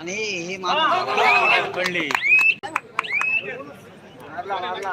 आणि हे मारून पडली मारला मारला.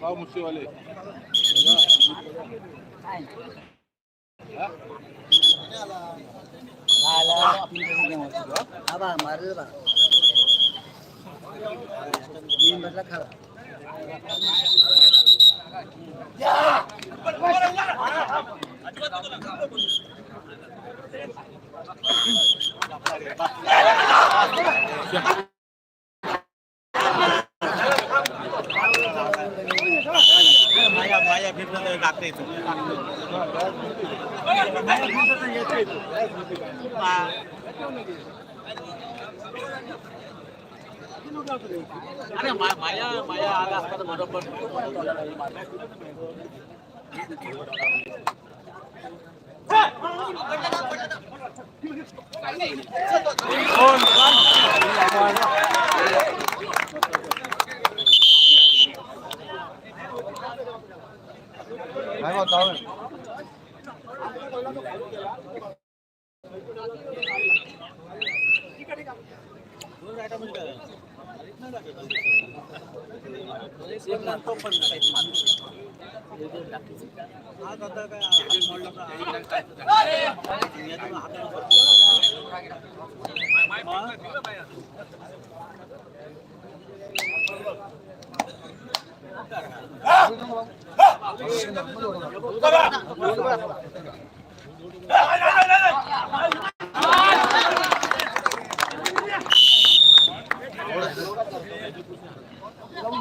قاموا شو عليك Yeah. फिरलं तर टाकता येतो अरे मा- माया बताओ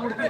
काय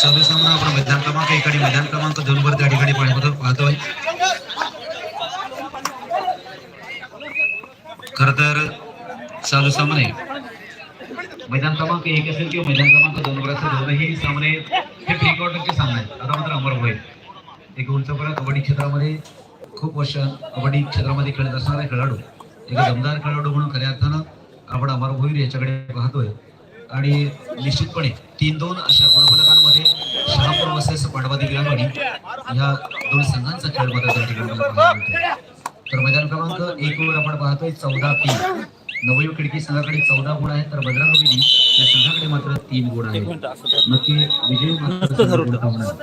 चालू सामना आपण मैदान क्रमांक एक आणि मैदान क्रमांक दोन वर त्या ठिकाणी पाहतो पाहतोय. खर तर चालू सामने मैदान क्रमांक एक असेल किंवा मैदान क्रमांक दोन वर असेल दोनही सामने हे प्री क्वार्टरचे सामने आहेत. आता मात्र अमर होईल. एक उंचपणा कबड्डी क्षेत्रामध्ये खूप वर्ष कबड्डी क्षेत्रामध्ये खेळत असणारा खेळाडू एक दमदार खेळाडू म्हणून खऱ्या अर्थानं आपण अमर भोईर याच्याकडे पाहतोय. आणि निश्चितपणे तीन दोन अशा गुणफलकांमध्ये शहापूर वर्सेस पांडवादी विरांगणी या दोन संघांचा खेळ मात्र त्या ठिकाणी मला. तर मैदान क्रमांक एक वर आपण पाहतोय चौदा तीन. नवयुग खिडकी संघाकडे चौदा गुण आहेत तर बजरंग या संघाकडे मात्र तीन गुण आहेत. नक्की विजय विजय.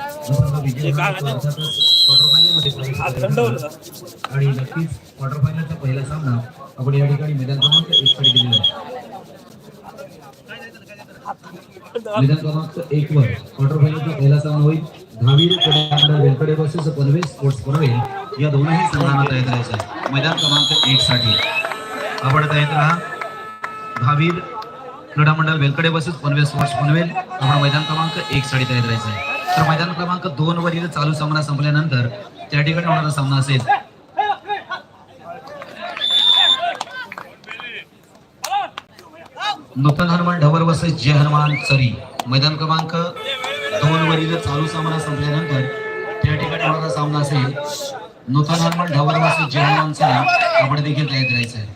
आणि नक्कीच क्वार्टर फायनलचा पहिला सामना आपण या ठिकाणी मैदान क्रमांक एक कडे दिलेला आहे. मैदान क्रमांक एक वर क्वार्टर फायनलचा पहिला सामना होईल. दहावी वेलकडे वर्सेस पनवेल स्पोर्ट्स पनवेल या दोनही संघांना तयार राहायचं मैदान क्रमांक एक साठी. आपण तयार राहा. दहावीर क्रीडा मंडळ वेलकडे बसेस पनवेल स्पोर्ट्स पनवेल. आपण मैदान क्रमांक एक साठी तयार राहायचं आहे. तर मैदान क्रमांक दोन वरील चालू सामना संपल्यानंतर त्या ठिकाणी होणारा सामना असेल नूतन हनुमान ढवर वसे जय हनुमान चरी. मैदान क्रमांक दोन वरील चालू सामना संपल्यानंतर त्या ठिकाणी होणारा सामना असेल. नूतन हनुमान ढवर वसे जय हनुमान चरी. आपण देखील तयार करायचं आहे.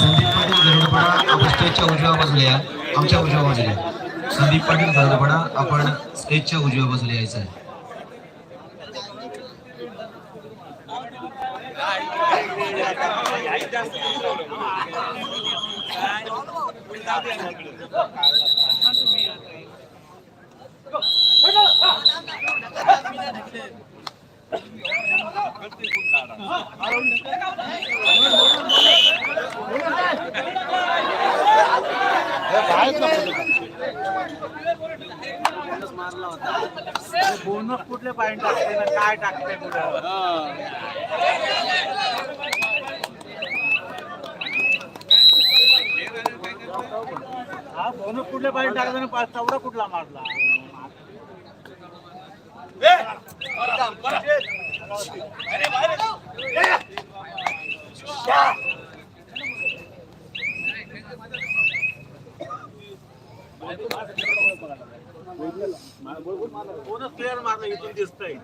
संदीप पाटील आपण स्टेजच्या उजव्या बाजूला आमच्या उजव्या बाजूला संदीप पाटील आपण स्टेजच्या उजव्या बाजूला यायचं आहे. बोनस कुठले पॉइंट टाकते ना? काय टाकते कुठं हा बोनस कुठले पॉइंट टाकते ना चौदा कुठला मारला? बोनस क्लिअर मारला इथून दिसतंय.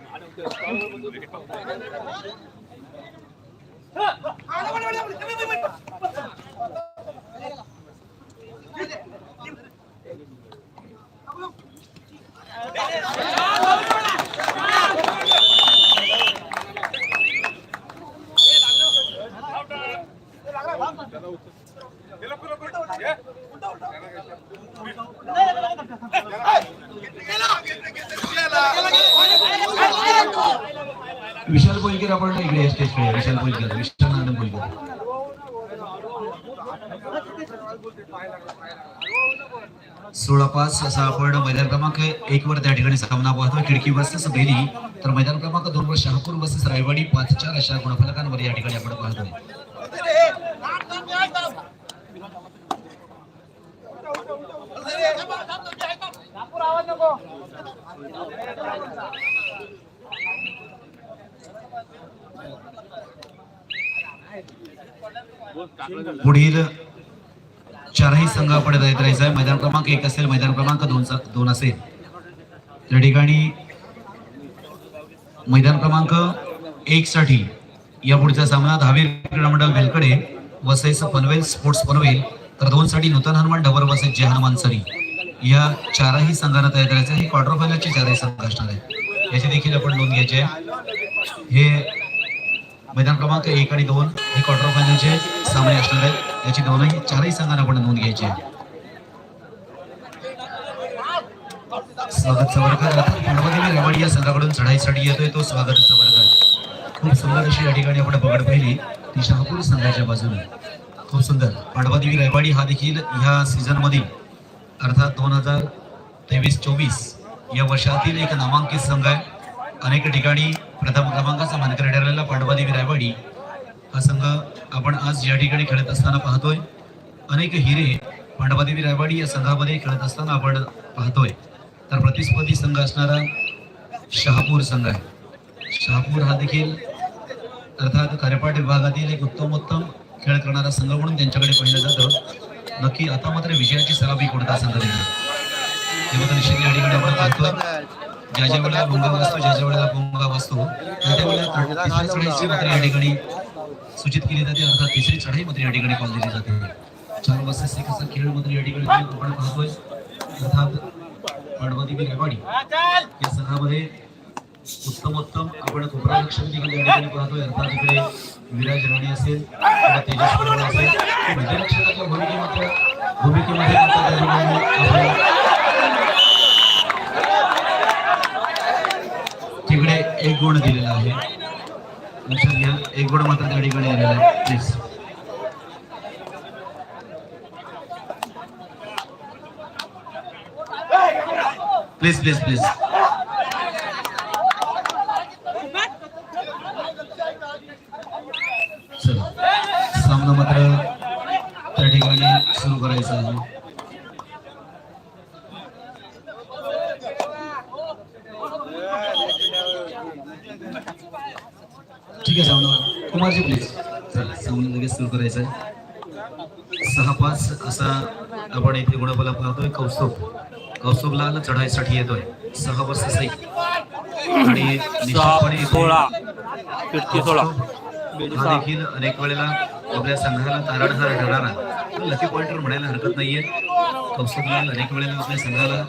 विशाल पोलकर आपण इकडे स्टेज विशाल पोलकर विशाल नारायण पोलकर. सोळा पाच असा आपण मैदान क्रमांक एक वर त्या ठिकाणी सामना पाहतो. खिडकी बसेस बेली तर मैदान क्रमांक दोन वर शहापूर बसेस रायवाडी पाच चार अशा गुणफलकांवर या ठिकाणी आपण पाहतोय. पुढील चारही संघ आपण तयार आहे मैदान क्रमांक एक असेल मैदान क्रमांक दोन दोन असेल. त्या ठिकाणी मैदान क्रमांक एक साठी या पुढचा सामना दहावी क्रीडा मंडळ भेलकडे वसईस पनवेल स्पोर्ट्स पनवेल तर दोन साठी नूतन हनुमान डबर वसई जे हनुमान सरी. या चारही संघांना तयार करायचं आहे. क्वार्टर फायनलचे चारही संघ असणार आहेत. याची देखील आपण नोंद घ्यायची आहे. हे मैदान क्रमांक एक आणि दोन हे क्वार्टर फायनलचे सामने असणार आहेत. याची दोनही चारही संघांना आपण नोंद घ्यायची आहे. स्वागत सवरकर पांडवदेवी रेवाडी या संघाकडून चढाईसाठी येतोय तो स्वागत सवरकर खूप सुंदर अशी या ठिकाणी आपण पकड पाहिली. ती शहापूर संघाच्या बाजूने. खूप सुंदर. पांडवादेवी रेवाडी हा देखील ह्या सीझन मधील अर्थात दोन हजार तेवीस चोवीस या वर्षातील एक नामांकित संघ आहे. अनेक ठिकाणी प्रथम क्रमांकाचा मानकरी ठरलेला पांडवादेवी रायवाडी. हा संघ आपण आज या ठिकाणी खेळत असताना पाहतोय. अनेक हिरे पांडवादेवी रायवाडी या संघामध्ये खेळत असताना आपण पाहतोय. तर प्रतिस्पर्धी संघ असणारा शहापूर संघ आहे. शहापूर हा देखील अर्थात कार्यपाठ विभागातील एक उत्तमोत्तम खेळ करणारा संघ म्हणून त्यांच्याकडे पाहिलं जातं. नक्की आता मात्र विजयाची सराबी कोणता संघ देणार. तेव्हा निश्चित या ठिकाणी आपण पाहतोय. ज्या ज्या वेळेला भोंगा वाजतो ज्या ज्या वेळेला भोंगा वाजतो त्या त्या वेळेला तिसरी चढाईची मात्र या ठिकाणी सूचित केली जाते अर्थात तिसरी चढाई मात्र या ठिकाणी कॉल दिली जाते. चार वर्षाचा एक असा खेळ मात्र या ठिकाणी आपण पाहतोय. अर्थात पांडवदेवी रेवाडी या संघामध्ये उत्तमोत्तम आपण कोपरा लक्षण देखील या ठिकाणी पाहतोय. अर्थात इकडे विराज राणे असेल किंवा तेजस असेल विजयरक्षकाच्या भूमिकेमध्ये भूमिकेमध्ये मात्र त्या ठिकाणी आपण तिकडे एक गुण दिलेला आहे. लक्षात घ्या एक गुण मात्र त्या ठिकाणी आलेला आहे. प्लीज प्लीज प्लीज प्लीज चला. सामना मात्र त्या ठिकाणी सुरू करायचा आहे. ठीक आहे सामना कुमारजी प्लीज चला सामना लगेच सुरू करायचा आहे. सहा पाच असा आपण इथे गुणबला पाहतोय कौस्तुभ. कौस्तुभला चढाईसाठी येतोय. सहा वर्ष सही आणि सोळा. हा देखील अनेक वेळेला आपल्या संघाला तारणहार ठरणारा लकी पॉइंटर म्हणायला हरकत नाहीये. कौस्तुभला अनेक वेळेला आपल्या संघाला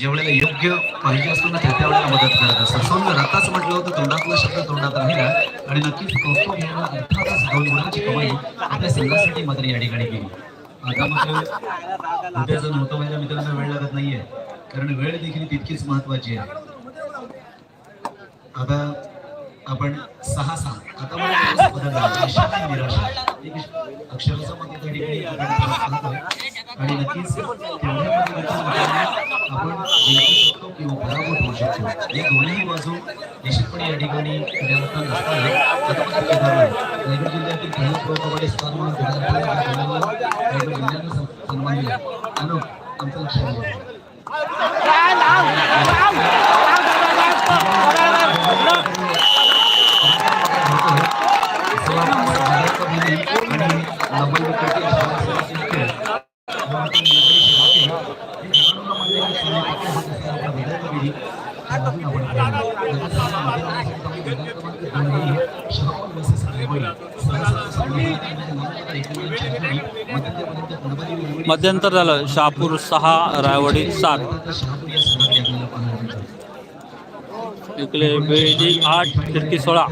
ज्या वेळेला योग्य पाहिजे असतो ना त्या त्यावेळेला मदत करत असतात. सौम्य रथाच म्हटलं होतं तोंडातला शब्द तोंडात राहिला आणि नक्कीच कौतुक घ्यायला अर्थातच दोन गुणांची कमाई आपल्या संघासाठी मात्र या ठिकाणी केली. आता मात्र उद्याचं नव्हतं व्हायला मित्रांना वेळ लागत नाहीये. कारण वेळ देखील तितकीच महत्वाची आहे. आता आपण सहा सहा आता मला अक्षराचा मग त्या ठिकाणी आणि नक्कीच तेवढ्यामध्ये देखील मित्रांनो आपण जिंकू शकतो किंवा पराभूत होऊ शकतो या दोन्ही बाजू निश्चितपणे या ठिकाणी क्रियारत्न नसताना आता केदारनाथ रायगड जिल्ह्यातील कबड्डी म्हणून रायगड जिल्ह्यानं अनुप मध्यंतर झालं. शहापूर सहा रायवाडी सात. इकडे बेडी आठ फिरकी सोळा.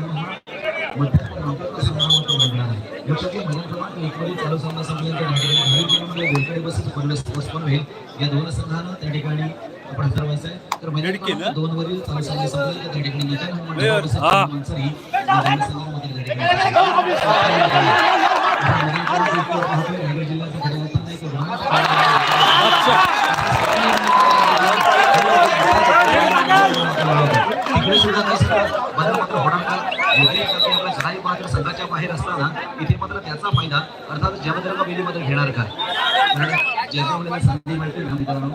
या दोन संघानं त्या ठिकाणी आपण ठरवायचं आहे. तर मैदान दोन वरील संपले त्या ठिकाणी निकाल रायगड जिल्ह्याचं नाही का? मात्र होणार का संघाच्या बाहेर असताना इथे मात्र त्याचा फायदा अर्थात जयवंतराव बेलीमध्ये घेणार काय कारण ज्या ज्या वेळेला संधी मिळते मित्रांनो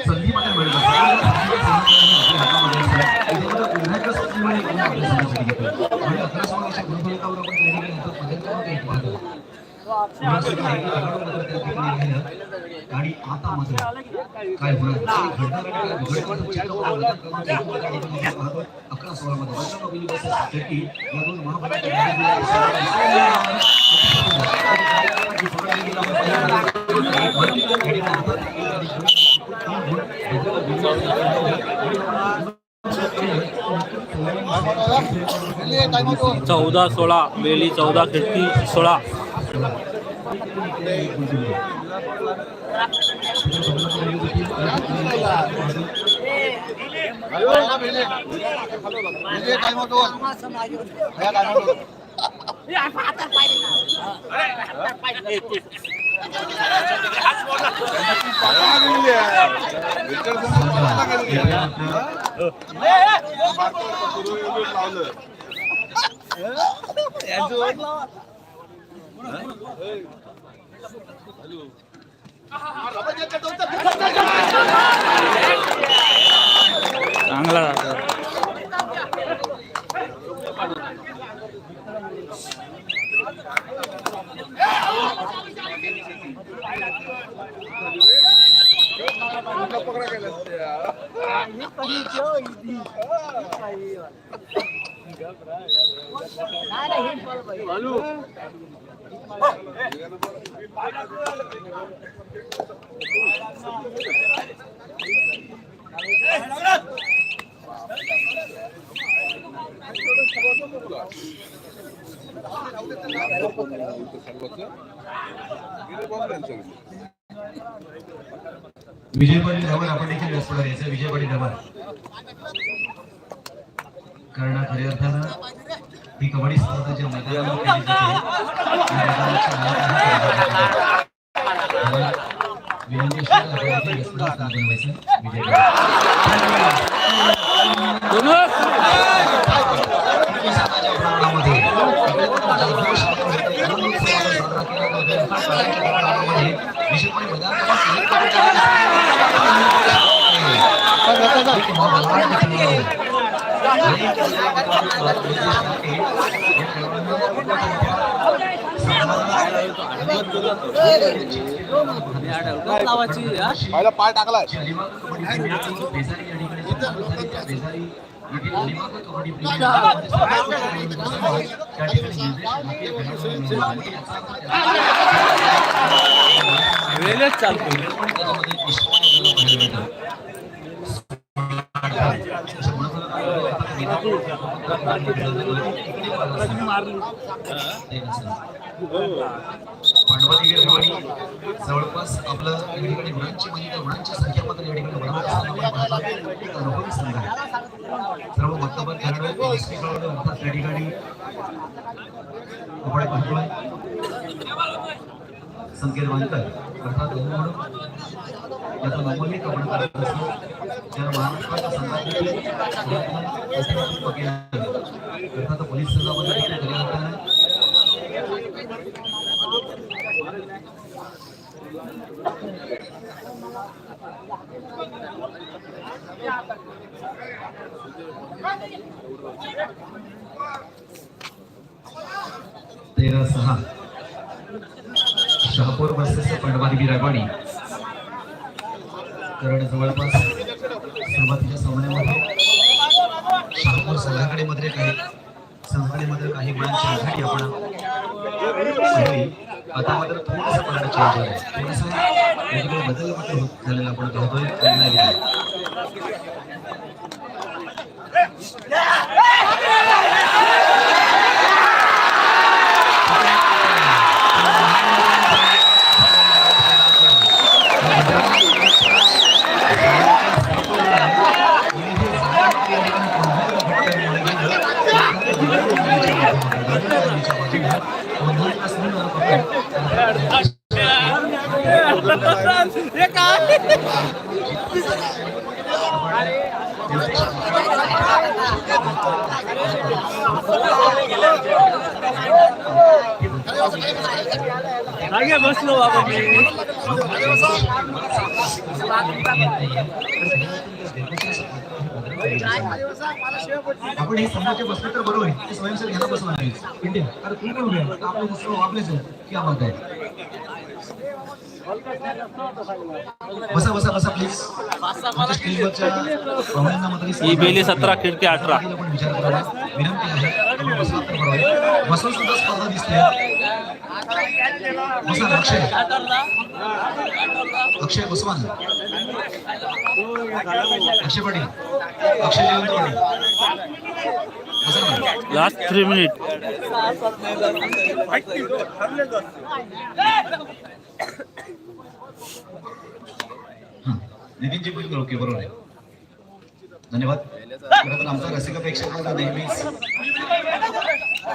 संधी मात्र मिळत आणि आता मात्र काय होणार काय घडणार आणि अकरा या सोहळ्यामध्ये चौदा सोळा बेली चौदा खिडकी सोळा. चांगला राहतो विजय पाटील धावण आपण देखील व्यासपीठावर यायचं. विजय पाटील धावण कारण खऱ्या अर्थानं ही कबड्डी स्पर्धा ज्या मैदानावर पहिला पाय टाकलाय वेळच चालतो जवळपास आपलं या ठिकाणी गुणांची म्हणजे त्या गुणांची संख्या मात्र या ठिकाणी अनुभवी संघ आहे सर्व भक्तपण खेळाडू त्या ठिकाणी पाहतोय. संकेत वानकर अर्थात म्हणून याचा नमूने कपडे करत असतो. ज्याला महाराष्ट्राच्या अर्थात पोलीस देखील तेरा सहा. शहापूर वर्सेस पंडवादी बिरागवाडी कारण जवळपास सुरुवातीच्या सामन्यामध्ये शहापूर संघाकडे काही संघाकडे काही गुणांची आघाडी आपण आता मात्र थोडंसं पडणं चेंज झालंय. थोडंसं वेगवेगळे बदल मात्र होत झालेला आपण पाहतोय. मागे बसलो बाबा मी. आपण हे समोरचे बसले तर बरोबर आहे. ते स्वयंसेवक घ्यायला बसला नाही. इंडिया अरे तुम्ही पण उभे आपले दुसरं आपलेच आहे. क्या बात आहे बसा बसा बसा प्लीज ही बेली सतरा खिडकी अठरा. बसून सुद्धा स्पर्धा दिसते. बसा अक्षय. अक्षय बसवा ना. Akshay Patil. Akshay Jaywant Patil. Last three minute Nitinji बिलकुल ओके बरोबर आहे. धन्यवाद. खरं तर आमचा रसिक नेहमीच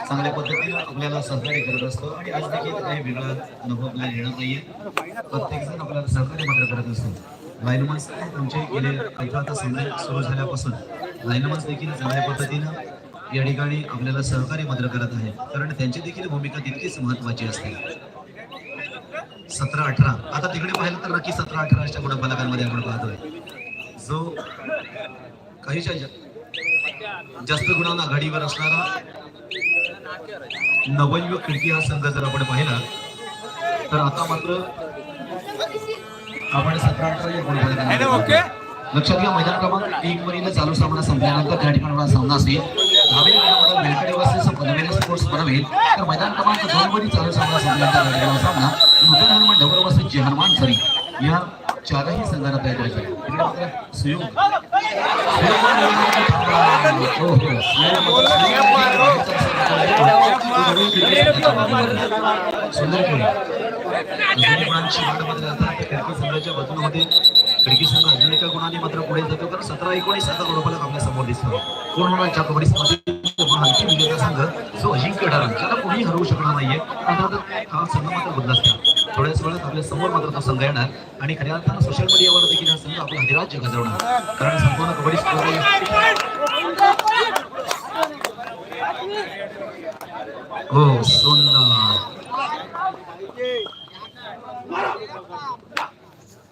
चांगल्या पद्धतीने आपल्याला सहकार्य करत असतो आणि आज देखील काही वेगळा अनुभव आपल्याला येणार नाहीये. प्रत्येक जण आपल्याला सहकार्य मात्र करत असतो. लाईनमन्स तुमचे गेले अठरा तास सुरू झाल्यापासून लाईनमन्स देखील चांगल्या पद्धतीनं या ठिकाणी आपल्याला सहकार्य मात्र करत आहे कारण त्यांची देखील भूमिका तितकीच महत्वाची असते. सतरा अठरा. आता तिकडे पाहिलं तर नक्की सतरा अठरा अशा गुणफलकांमध्ये आपण पाहतोय. जो काहीच्या जास्त गुणांना आघाडीवर असणारा नवयुवक खिडकी हा संघ जर आपण पाहिला तर आता मात्र आपण सतरा अठरा. लक्षात घ्या मैदान क्रमांक एक वरील चालू सामना संपल्यानंतर त्या ठिकाणी सामना असेल. वेलकडे पनवेल स्पोर्ट्स बनवेल. तर मैदान क्रमांक दोन वरील चालू सामना संपल्यानंतर सामना. नूतन हनुमान ढवळ वर्सेस हनुमान सरी या चारही संघांना तयार करायचे सुयोग. हो, सुंदर संघाच्या बाजूमध्ये खिडकी संघ अजून एका गुणाने मात्र पुढे जातो कारण सतरा एकोणीस आता बरोबर आपल्यासमोर दिसतो कोण होणार? या कबड्डी स्पर्धेत आणखी विजेता संघ जो अजिंक्य ठरला त्याला कोणी हरवू शकणार नाहीये. हा संघ मात्र बदला असतात थोड्याच वेळात आपल्यासमोर मात्र तो संघ येणार. आणि खऱ्या अर्थानं सोशल मीडियावर देखील हा संघ आपला अधिराज्य गाजवणार. कारण संपूर्ण कबड्डी स्पर्धे हो सुंदर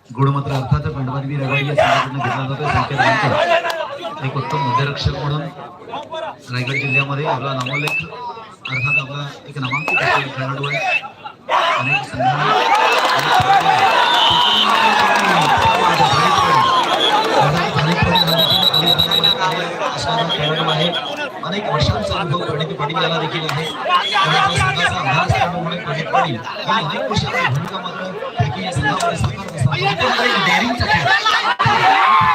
गुणमात्र अर्थात पंडवानवी रगाई या संघटना घेतला जातो संकेत एक उत्तम मध्यरक्षक म्हणून रायगड जिल्ह्यामध्ये आपला नामोल्लेख अर्थात आपला एक नामांकित खेळाडू आहे अनेक संघांना खेळाडू आहे अनेक वर्षांचा अनुभव प्रणित पाटील याला देखील आहे. संघाचा अभ्यास प्रणित पाटील अनेक वर्षांची भूमिका मात्र या संघामध्ये साकारत असताना डेअरिंगचा खेळ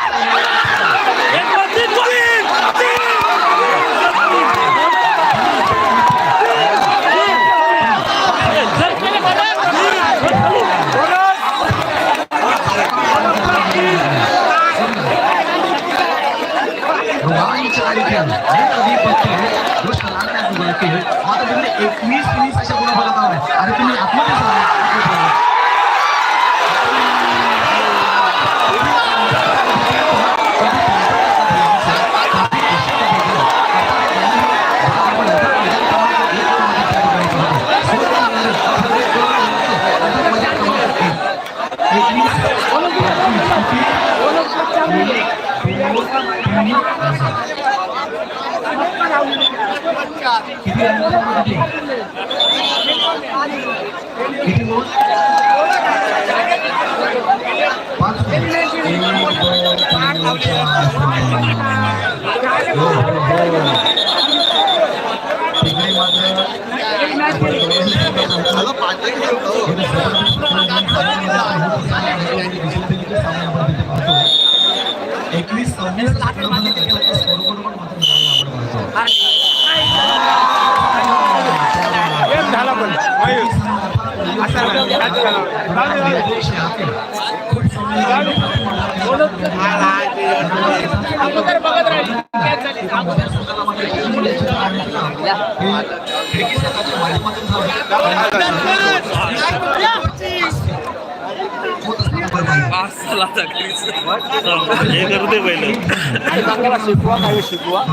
रोमांचकारी खेळ एक अधिपत्य एकवीस वीस अशा गुणफलकावर आहे आणि तुम्ही आत्महत्या किती किती? किती पाच तिकडे मात्र एकवीस सव्वीस आता घरी. हे करू दे पहिलं शिकवा काय शिकवा